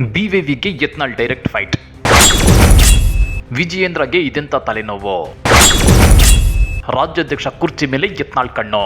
ಬಿವಿವಿಗೆ Yatnal direct fight. ವಿಜಯೇಂದ್ರಗೆ ಇದೆಂತ ತಲೆನೋವು? ರಾಜ್ಯಾಧ್ಯಕ್ಷ ಕುರ್ಚಿ ಮೇಲೆ ಯತ್ನಾಳ್ ಕಣ್ಣು.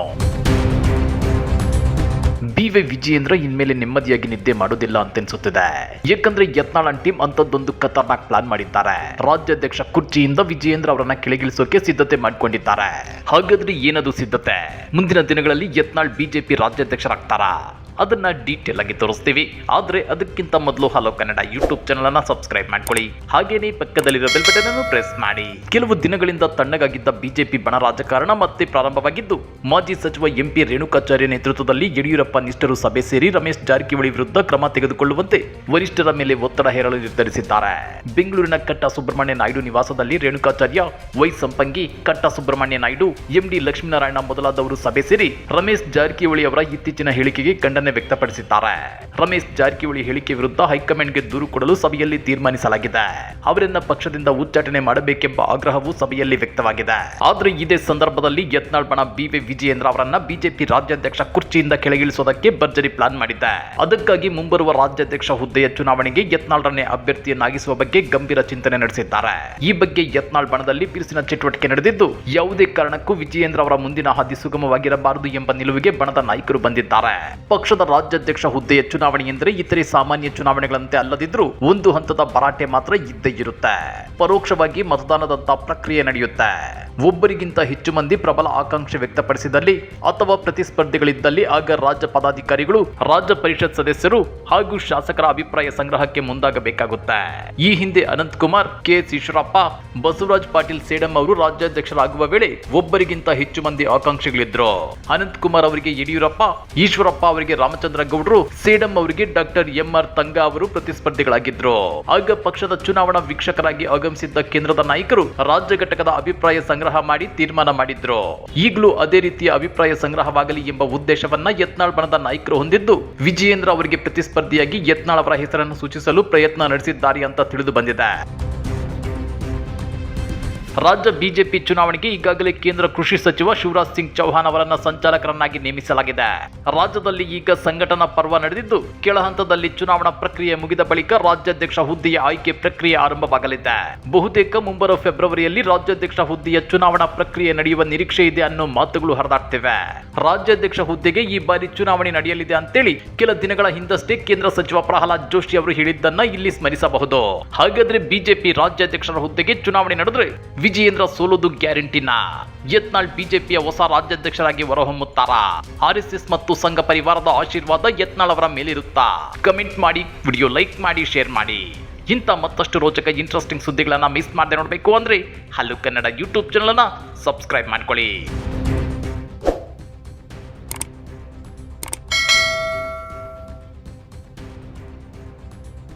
ಬಿವೆ ವಿಜಯೇಂದ್ರ ಇನ್ಮೇಲೆ ನೆಮ್ಮದಿಯಾಗಿ ನಿದ್ದೆ ಮಾಡೋದಿಲ್ಲ ಅಂತ ಅನ್ಸುತ್ತಿದೆ ಯಾಕಂದ್ರೆ ಯತ್ನಾಳ್ ಟೀಮ್ ಅಂತದ್ದೊಂದು ಖತರ್ನಾಕ್ ಪ್ಲಾನ್ ಮಾಡಿದ್ದಾರೆ. ರಾಜ್ಯಾಧ್ಯಕ್ಷ ಕುರ್ಚಿಯಿಂದ ವಿಜಯೇಂದ್ರ ಅವರನ್ನ ಕೆಳಗಿಳಿಸೋಕೆ ಸಿದ್ಧತೆ ಮಾಡ್ಕೊಂಡಿದ್ದಾರೆ. ಹಾಗಾದ್ರೆ ಏನದು ಸಿದ್ಧತೆ? ಮುಂದಿನ ದಿನಗಳಲ್ಲಿ ಯತ್ನಾಳ್ ಬಿಜೆಪಿ ರಾಜ್ಯಾಧ್ಯಕ್ಷರಾಗ್ತಾರಾ? ಅದನ್ನ ಡೀಟೇಲ್ ಆಗಿ ತೋರಿಸ್ತೀವಿ. ಆದ್ರೆ ಅದಕ್ಕಿಂತ ಮೊದಲು ಹಲೋ ಕನ್ನಡ ಯೂಟ್ಯೂಬ್ ಚಾನಲ್ ಅನ್ನ ಸಬ್ಸ್ಕ್ರೈಬ್ ಮಾಡ್ಕೊಳ್ಳಿ. ಹಾಗೇನೇ ಪಕ್ಕದಲ್ಲಿರೋ ಬೆಲ್ ಬಟನ್ ಅನ್ನು ಪ್ರೆಸ್ ಮಾಡಿ. ಕೆಲವು ದಿನಗಳಿಂದ ತಣ್ಣಗಾಗಿದ್ದ ಬಿಜೆಪಿ ಬಣ ರಾಜಕಾರಣ ಮತ್ತೆ ಪ್ರಾರಂಭವಾಗಿದ್ದು, ಮಾಜಿ ಸಚಿವ ಎಂಪಿ ರೇಣುಕಾಚಾರ್ಯ ನೇತೃತ್ವದಲ್ಲಿ ಯಡಿಯೂರಪ್ಪ ನಿಷ್ಠರು ಸಭೆ ಸೇರಿ ರಮೇಶ್ ಜಾರಕಿಹೊಳಿ ವಿರುದ್ಧ ಕ್ರಮ ತೆಗೆದುಕೊಳ್ಳುವಂತೆ ವರಿಷ್ಠರ ಮೇಲೆ ಒತ್ತಡ ಹೇರಲು ನಿರ್ಧರಿಸಿದ್ದಾರೆ. ಬೆಂಗಳೂರಿನ ಕಟ್ಟ ಸುಬ್ರಹ್ಮಣ್ಯ ನಾಯ್ಡು ನಿವಾಸದಲ್ಲಿ ರೇಣುಕಾಚಾರ್ಯ, ವೈ ಸಂಪಂಗಿ ಕಟ್ಟ ಸುಬ್ರಹ್ಮಣ್ಯ ನಾಯ್ಡು ಎಂಡಿ ಲಕ್ಷ್ಮೀನಾರಾಯಣ ಮೊದಲಾದವರು ಸಭೆ ಸೇರಿ ರಮೇಶ್ ಜಾರಕಿಹೊಳಿ ಅವರ ಇತ್ತೀಚಿನ ಹೇಳಿಕೆಗೆ ಖಂಡನೆ ವ್ಯಕ್ತಪಡಿಸಿದ್ದಾರೆ. ರಮೇಶ್ ಜಾರಕಿಹೊಳಿ ಹೇಳಿಕೆ ವಿರುದ್ಧ ಹೈಕಮಾಂಡ್ಗೆ ದೂರು ಕೊಡಲು ಸಭೆಯಲ್ಲಿ ತೀರ್ಮಾನಿಸಲಾಗಿದೆ. ಅವರನ್ನ ಪಕ್ಷದಿಂದ ಉಚ್ಚಾಟನೆ ಮಾಡಬೇಕೆಂಬ ಆಗ್ರಹವು ಸಭೆಯಲ್ಲಿ ವ್ಯಕ್ತವಾಗಿದೆ. ಆದ್ರೆ ಇದೇ ಸಂದರ್ಭದಲ್ಲಿ ಯತ್ನಾಳ್ ಬಣ ಬಿವಿ ವಿಜಯೇಂದ್ರ ಅವರನ್ನ ಬಿಜೆಪಿ ರಾಜ್ಯಾಧ್ಯಕ್ಷ ಕುರ್ಚಿಯಿಂದ ಕೆಳಗಿಳಿಸೋದಕ್ಕೆ ಭರ್ಜರಿ ಪ್ಲಾನ್ ಮಾಡಿದೆ ಅದಕ್ಕಾಗಿ ಮುಂಬರುವ ರಾಜ್ಯಾಧ್ಯಕ್ಷ ಹುದ್ದೆಯ ಚುನಾವಣೆಗೆ ಯತ್ನಾಳ್ರನ್ನೇ ಅಭ್ಯರ್ಥಿಯನ್ನಾಗಿಸುವ ಬಗ್ಗೆ ಗಂಭೀರ ಚಿಂತನೆ ನಡೆಸಿದ್ದಾರೆ. ಈ ಬಗ್ಗೆ ಯತ್ನಾಳ್ ಬಣದಲ್ಲಿ ಬಿರುಸಿನ ಚಟುವಟಿಕೆ ನಡೆದಿದ್ದು, ಯಾವುದೇ ಕಾರಣಕ್ಕೂ ವಿಜಯೇಂದ್ರ ಅವರ ಮುಂದಿನ ಹಾದಿ ಸುಗಮವಾಗಿರಬಾರದು ಎಂಬ ನಿಲುವಿಗೆ ಬಣದ ನಾಯಕರು ಬಂದಿದ್ದಾರೆ. ಪಕ್ಷದ ರಾಜ್ಯಾಧ್ಯಕ್ಷ ಹುದ್ದೆಯ ಚುನಾವಣೆ ಎಂದರೆ ಇತರೆ ಸಾಮಾನ್ಯ ಚುನಾವಣೆಗಳಂತೆ ಅಲ್ಲದಿದ್ರೂ ಒಂದು ಹಂತದ ಭರಾಟೆ ಮಾತ್ರ ಇದ್ದೇ ಇರುತ್ತೆ. ಪರೋಕ್ಷವಾಗಿ ಮತದಾನದಂತ ಪ್ರಕ್ರಿಯೆ ನಡೆಯುತ್ತೆ. ಒಬ್ಬರಿಗಿಂತ ಹೆಚ್ಚು ಮಂದಿ ಪ್ರಬಲ ಆಕಾಂಕ್ಷೆ ವ್ಯಕ್ತಪಡಿಸಿದಲ್ಲಿ ಅಥವಾ ಪ್ರತಿಸ್ಪರ್ಧಿಗಳಿದ್ದಲ್ಲಿ ಆಗ ರಾಜ್ಯ ಪದಾಧಿಕಾರಿಗಳು, ರಾಜ್ಯ ಪರಿಷತ್ ಸದಸ್ಯರು ಹಾಗೂ ಶಾಸಕರ ಅಭಿಪ್ರಾಯ ಸಂಗ್ರಹಕ್ಕೆ ಮುಂದಾಗಬೇಕಾಗುತ್ತೆ. ಈ ಹಿಂದೆ ಅನಂತ್ ಕುಮಾರ್ ಕೆ ಎಸ್ ಈಶ್ವರಪ್ಪ, ಬಸವರಾಜ್ ಪಾಟೀಲ್ ಸೇಡಂ ಅವರು ರಾಜ್ಯಾಧ್ಯಕ್ಷರಾಗುವ ವೇಳೆ ಒಬ್ಬರಿಗಿಂತ ಹೆಚ್ಚು ಮಂದಿ ಆಕಾಂಕ್ಷಿಗಳಿದ್ರು. ಅನಂತ್ ಕುಮಾರ್ ಅವರಿಗೆ ಯಡಿಯೂರಪ್ಪ, ಈಶ್ವರಪ್ಪ ಅವರಿಗೆ ರಾಮಚಂದ್ರ ಗೌಡರು ಸೇಡಂ ಅವರಿಗೆ ಡಾಕ್ಟರ್ ಎಂ ಆರ್ ತಂಗ ಅವರು ಪ್ರತಿಸ್ಪರ್ಧಿಗಳಾಗಿದ್ರು. ಆಗ ಪಕ್ಷದ ಚುನಾವಣಾ ವೀಕ್ಷಕರಾಗಿ ಆಗಮಿಸಿದ್ದ ಕೇಂದ್ರದ ನಾಯಕರು ರಾಜ್ಯ ಘಟಕದ ಅಭಿಪ್ರಾಯ ಸಂಗ್ರಹ ಮಾಡಿ ತೀರ್ಮಾನ ಮಾಡಿದ್ರು. ಈಗಲೂ ಅದೇ ರೀತಿಯ ಅಭಿಪ್ರಾಯ ಸಂಗ್ರಹವಾಗಲಿ ಎಂಬ ಉದ್ದೇಶವನ್ನ ಯತ್ನಾಳ್ ಬಣದ ನಾಯಕರು ಹೊಂದಿದ್ದು, ವಿಜಯೇಂದ್ರ ಅವರಿಗೆ ಪ್ರತಿಸ್ಪರ್ಧಿಯಾಗಿ ಯತ್ನಾಳ್ ಅವರ ಹೆಸರನ್ನು ಸೂಚಿಸಲು ಪ್ರಯತ್ನ ನಡೆಸಿದ್ದಾರೆ ಅಂತ ತಿಳಿದು ಬಂದಿದೆ. ರಾಜ್ಯ ಬಿಜೆಪಿ ಚುನಾವಣೆಗೆ ಈಗಾಗಲೇ ಕೇಂದ್ರ ಕೃಷಿ ಸಚಿವ ಶಿವರಾಜ್ ಸಿಂಗ್ ಚೌಹಾಣ್ ಅವರನ್ನ ಸಂಚಾಲಕರನ್ನಾಗಿ ನೇಮಿಸಲಾಗಿದೆ. ರಾಜ್ಯದಲ್ಲಿ ಈಗ ಸಂಘಟನಾ ಪರ್ವ ನಡೆದಿದ್ದು, ಕೆಳ ಹಂತದಲ್ಲಿ ಚುನಾವಣಾ ಪ್ರಕ್ರಿಯೆ ಮುಗಿದ ಬಳಿಕ ರಾಜ್ಯಾಧ್ಯಕ್ಷ ಹುದ್ದೆಯ ಆಯ್ಕೆ ಪ್ರಕ್ರಿಯೆ ಆರಂಭವಾಗಲಿದೆ. ಬಹುತೇಕ ಮುಂಬರುವ ಫೆಬ್ರವರಿಯಲ್ಲಿ ರಾಜ್ಯಾಧ್ಯಕ್ಷ ಹುದ್ದೆಯ ಚುನಾವಣಾ ಪ್ರಕ್ರಿಯೆ ನಡೆಯುವ ನಿರೀಕ್ಷೆ ಇದೆ ಅನ್ನೋ ಮಾತುಗಳು ಹರಿದಾಡ್ತಿವೆ. ರಾಜ್ಯಾಧ್ಯಕ್ಷ ಹುದ್ದೆಗೆ ಈ ಬಾರಿ ಚುನಾವಣೆ ನಡೆಯಲಿದೆ ಅಂತೇಳಿ ಕೆಲ ದಿನಗಳ ಹಿಂದಷ್ಟೇ ಕೇಂದ್ರ ಸಚಿವ ಪ್ರಹ್ಲಾದ್ ಜೋಶಿ ಅವರು ಹೇಳಿದ್ದನ್ನ ಇಲ್ಲಿ ಸ್ಮರಿಸಬಹುದು. ಹಾಗಾದ್ರೆ ಬಿಜೆಪಿ ರಾಜ್ಯಾಧ್ಯಕ್ಷರ ಹುದ್ದೆಗೆ ಚುನಾವಣೆ ನಡೆದ್ರೆ ವಿಜಯೇಂದ್ರ ಸೋಲೋದು ಗ್ಯಾರಂಟಿನ? ಯತ್ನಾಳ್ ಬಿಜೆಪಿಯ ಹೊಸ ರಾಜ್ಯಾಧ್ಯಕ್ಷರಾಗಿ ಹೊರಹೊಮ್ಮುತ್ತಾರಾ? ಆರ್ಎಸ್ಎಸ್ ಮತ್ತು ಸಂಘ ಪರಿವಾರದ ಆಶೀರ್ವಾದ ಯತ್ನಾಳ್ ಅವರ ಮೇಲಿರುತ್ತಾ? ಕಮೆಂಟ್ ಮಾಡಿ, ವಿಡಿಯೋ ಲೈಕ್ ಮಾಡಿ, ಶೇರ್ ಮಾಡಿ. ಇಂಥ ಮತ್ತಷ್ಟು ರೋಚಕ ಇಂಟ್ರೆಸ್ಟಿಂಗ್ ಸುದ್ದಿಗಳನ್ನು ಮಿಸ್ ಮಾಡದೆ ನೋಡಬೇಕು ಅಂದ್ರೆ, ಹಲ್ಲು ಕನ್ನಡ ಯೂಟ್ಯೂಬ್ ಚಾನಲ್ ಅನ್ನ ಸಬ್ಸ್ಕ್ರೈಬ್ ಮಾಡ್ಕೊಳ್ಳಿ.